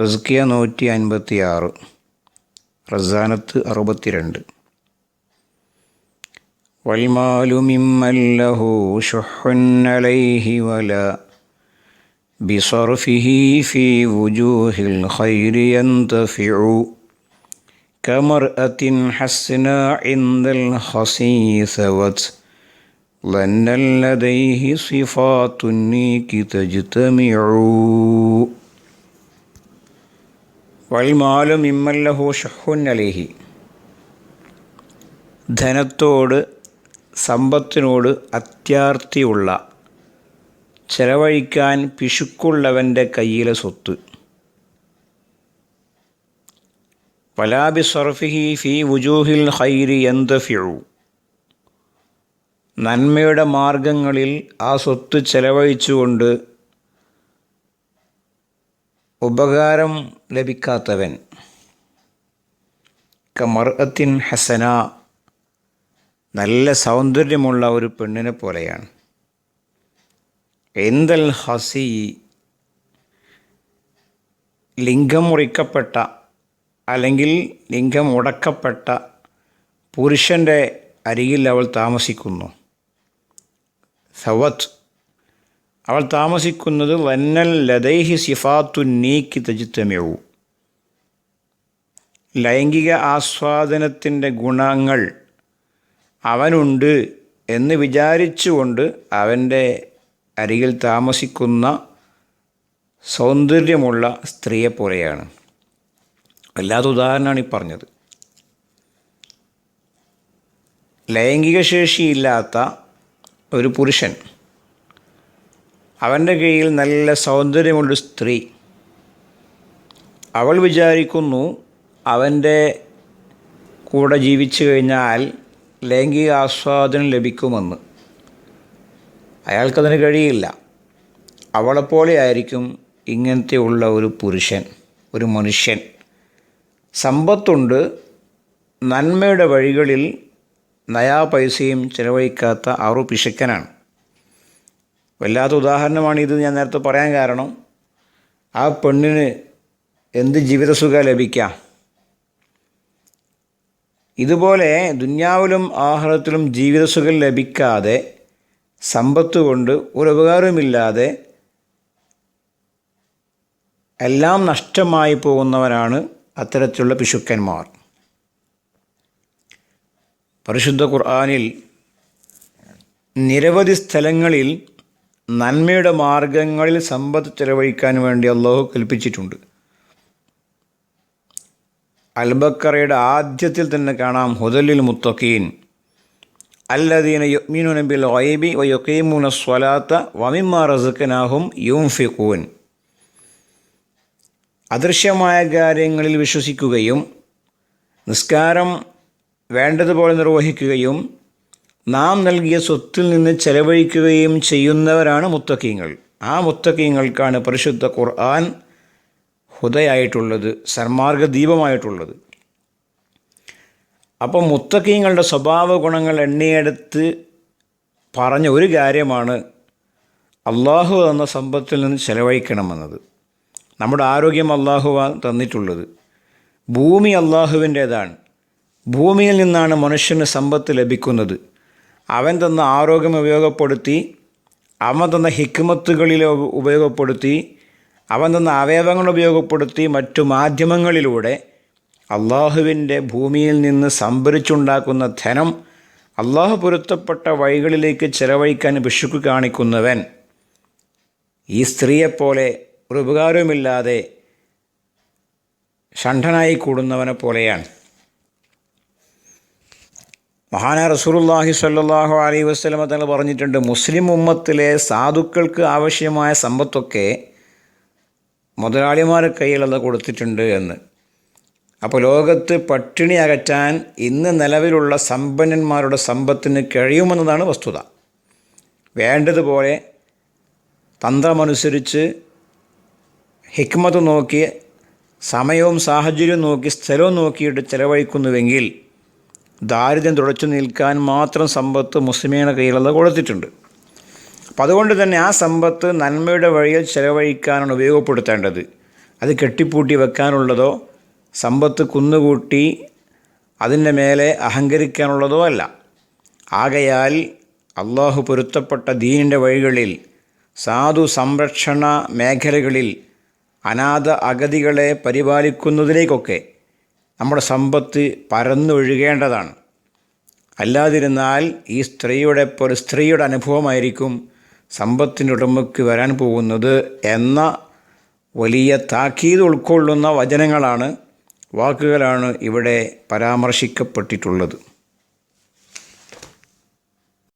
റസ്കിയ നൂറ്റി അൻപത്തി ആറ് റസാനത്ത് അറുപത്തിരണ്ട് والمال ممن له شح عليه ولا بصرفه في وجوه الخير ينتفع كمرأة حسنا عند الخصي ثوت ظن لديه صفات النيك تجتمع വൽമാലു ഇമ്മല്ലഹു ഷഹുൻ അലേഹി. ധനത്തോട് സമ്പത്തിനോട് അത്യാർത്തിയുള്ള ചെലവഴിക്കാൻ പിശുക്കുള്ളവന്റെ കയ്യിലെ സ്വത്ത്. വലാബി സർഫിഹി ഫി വുജൂഹിൽ ഹൈരി എന്തഫിഴു നന്മയുടെ മാർഗങ്ങളിൽ ആ സ്വത്ത് ചെലവഴിച്ചുകൊണ്ട് ഉപകാരം ലഭിക്കാത്തവൻ. കമർഅത്തിൻ ഹസന. നല്ല സൗന്ദര്യമുള്ള ഒരു പെണ്ണിനെ പോലെയാണ്. എന്തൽ ഹസി. ലിംഗം മുറിക്കപ്പെട്ട അല്ലെങ്കിൽ ലിംഗം ഉടക്കപ്പെട്ട പുരുഷന്റെ അരികിൽ അവൾ താമസിക്കുന്നു. സവത്ത് അവൾ താമസിക്കുന്നത് വന്നൽ ലതൈഹി സിഫാത്തു നീക്കി തജിത്തമ്യവും ലൈംഗിക ആസ്വാദനത്തിന്റെ ഗുണങ്ങൾ അവനുണ്ട് എന്ന് വിചാരിച്ചുകൊണ്ട് അവന്റെ അരികിൽ താമസിക്കുന്ന സൗന്ദര്യമുള്ള സ്ത്രീയെ പോലെയാണ്. വല്ലാത്ത ഉദാഹരണമാണ് ഈ പറഞ്ഞത്. ലൈംഗിക ശേഷിയില്ലാത്ത ഒരു പുരുഷൻ അവന്റെ കീഴിൽ നല്ല സൗന്ദര്യമുള്ള സ്ത്രീ. അവൾ വിചാരിക്കുന്നു അവന്റെ കൂടെ ജീവിച്ചു കഴിഞ്ഞാൽ ലൈംഗിക ആസ്വാദനം ലഭിക്കുമെന്ന്. അയാൾക്കതിന് കഴിയില്ല. അവളെപ്പോലെ ആയിരിക്കും ഇങ്ങനത്തെ ഉള്ള ഒരു പുരുഷൻ ഒരു മനുഷ്യൻ. സമ്പത്തുണ്ട് നന്മയുടെ വഴികളിൽ നയാ പൈസയും ചിലവഴിക്കാത്ത ആറു പിശക്കനാണ് വല്ലാത്ത ഉദാഹരണമാണ് ഇത് ഞാൻ നേരത്തെ പറയാൻ കാരണം ആ പെണ്ണിന് എന്ത് ജീവിതസുഖ ലഭിക്കാം? ഇതുപോലെ ദുന്യാവിലും ആഹാരത്തിലും ജീവിതസുഖം ലഭിക്കാതെ സമ്പത്ത് കൊണ്ട് ഒരു ഉപകാരമില്ലാതെ എല്ലാം നഷ്ടമായി പോകുന്നവരാണ് അത്തരത്തിലുള്ള പിശുക്കന്മാർ. പരിശുദ്ധ ഖുർആാനിൽ നിരവധി സ്ഥലങ്ങളിൽ നന്മയുടെ മാർഗങ്ങളിൽ സമ്പത്ത് ചെലവഴിക്കാൻ വേണ്ടി അള്ളാഹു കൽപ്പിച്ചിട്ടുണ്ട്. അൽബക്കറയുടെ ആദ്യത്തിൽ തന്നെ കാണാം ഹുദലിൽ മുത്തഖീൻ. അല്ലദീന യുമീനു നബിൽ വൈബി വയൊക്കീമൂന സ്വലാത്ത വമിമ്മ റസുക്കനാഹും യൂംഫിഖൂൻ അദൃശ്യമായ കാര്യങ്ങളിൽ വിശ്വസിക്കുകയും നിസ്കാരം വേണ്ടതുപോലെ നിർവഹിക്കുകയും നാം നൽകിയ സ്വത്തിൽ നിന്ന് ചെലവഴിക്കുകയും ചെയ്യുന്നവരാണ് മുത്തക്കീങ്ങൾ ആ മുത്തക്കീങ്ങൾക്കാണ് പരിശുദ്ധ ഖുർആൻ ഹുദയായിട്ടുള്ളത് സന്മാർഗ ദീപമായിട്ടുള്ളത് അപ്പം മുത്തക്കീങ്ങളുടെ സ്വഭാവ ഗുണങ്ങൾ എണ്ണിയെടുത്ത് പറഞ്ഞ ഒരു കാര്യമാണ് അള്ളാഹു എന്ന സമ്പത്തിൽ നിന്ന് ചെലവഴിക്കണമെന്നത്. നമ്മുടെ ആരോഗ്യം അള്ളാഹുവാണ് തന്നിട്ടുള്ളത്. ഭൂമി അള്ളാഹുവിന്റേതാണ് ഭൂമിയിൽ നിന്നാണ് മനുഷ്യന് സമ്പത്ത് ലഭിക്കുന്നത്. അവൻ തന്ന ആരോഗ്യം ഉപയോഗപ്പെടുത്തി അവൻ തന്ന ഹിക്മത്തുകളിൽ ഉപയോഗപ്പെടുത്തി അവൻ തന്ന അവയവങ്ങൾ ഉപയോഗപ്പെടുത്തി മറ്റു മാധ്യമങ്ങളിലൂടെ അള്ളാഹുവിന്റെ ഭൂമിയിൽ നിന്ന് സംഭരിച്ചുണ്ടാക്കുന്ന ധനം അള്ളാഹു പൊരുത്തപ്പെട്ട വഴികളിലേക്ക് ചെലവഴിക്കാൻ വിഷുക്ക് കാണിക്കുന്നവൻ. ഈ സ്ത്രീയെപ്പോലെ ഒരു ഉപകാരവുമില്ലാതെ ഷണ്ഠനായി കൂടുന്നവനെ പോലെയാണ്. മഹാന റസൂറുല്ലാഹി സല്ലാഹു അലൈഹി വസ്ലമ തങ്ങൾ പറഞ്ഞിട്ടുണ്ട് മുസ്ലിം ഉമ്മത്തിലെ സാധുക്കൾക്ക് ആവശ്യമായ സമ്പത്തൊക്കെ മുതലാളിമാരെ കയ്യിലത് കൊടുത്തിട്ടുണ്ട് എന്ന്. അപ്പോൾ ലോകത്ത് പട്ടിണി അകറ്റാൻ ഇന്ന് നിലവിലുള്ള സമ്പന്നന്മാരുടെ സമ്പത്തിന് കഴിയുമെന്നതാണ് വസ്തുത. വേണ്ടതുപോലെ തന്ത്രമനുസരിച്ച് ഹിക്മത്ത് നോക്കി സമയവും സാഹചര്യവും നോക്കി സ്ഥലവും നോക്കിയിട്ട് ചിലവഴിക്കുന്നുവെങ്കിൽ ദാരിദ്ര്യം തുടച്ചു നിൽക്കാൻ മാത്രം സമ്പത്ത് മുസ്ലിമീയുടെ കയ്യിലത് കൊടുത്തിട്ടുണ്ട്. അപ്പം അതുകൊണ്ട് തന്നെ ആ സമ്പത്ത് നന്മയുടെ വഴിയിൽ ചെലവഴിക്കാനാണ് ഉപയോഗപ്പെടുത്തേണ്ടത്. അത് കെട്ടിപ്പൂട്ടി വെക്കാനുള്ളതോ സമ്പത്ത് കുന്നുകൂട്ടി അതിന്റെ മേലെ അഹങ്കരിക്കാനുള്ളതോ അല്ല. ആകയാൽ അള്ളാഹു പൊരുത്തപ്പെട്ട ദീനിന്റെ വഴികളിൽ സാധു സംരക്ഷണ മേഖലകളിൽ അനാഥ അഗതികളെ പരിപാലിക്കുന്നതിലേക്കൊക്കെ നമ്മുടെ സമ്പത്ത് പരന്നൊഴുകേണ്ടതാണ്. അല്ലാതിരുന്നാൽ ഈ സ്ത്രീയുടെ ഒരു സ്ത്രീയുടെ അനുഭവമായിരിക്കും സമ്പത്തിന്റെ ഉടമയ്ക്ക് വരാൻ പോകുന്നത് എന്ന വലിയ താക്കീത് ഉൾക്കൊള്ളുന്ന വചനങ്ങളാണ് വാക്കുകളാണ് ഇവിടെ പരാമർശിക്കപ്പെട്ടിട്ടുള്ളത്.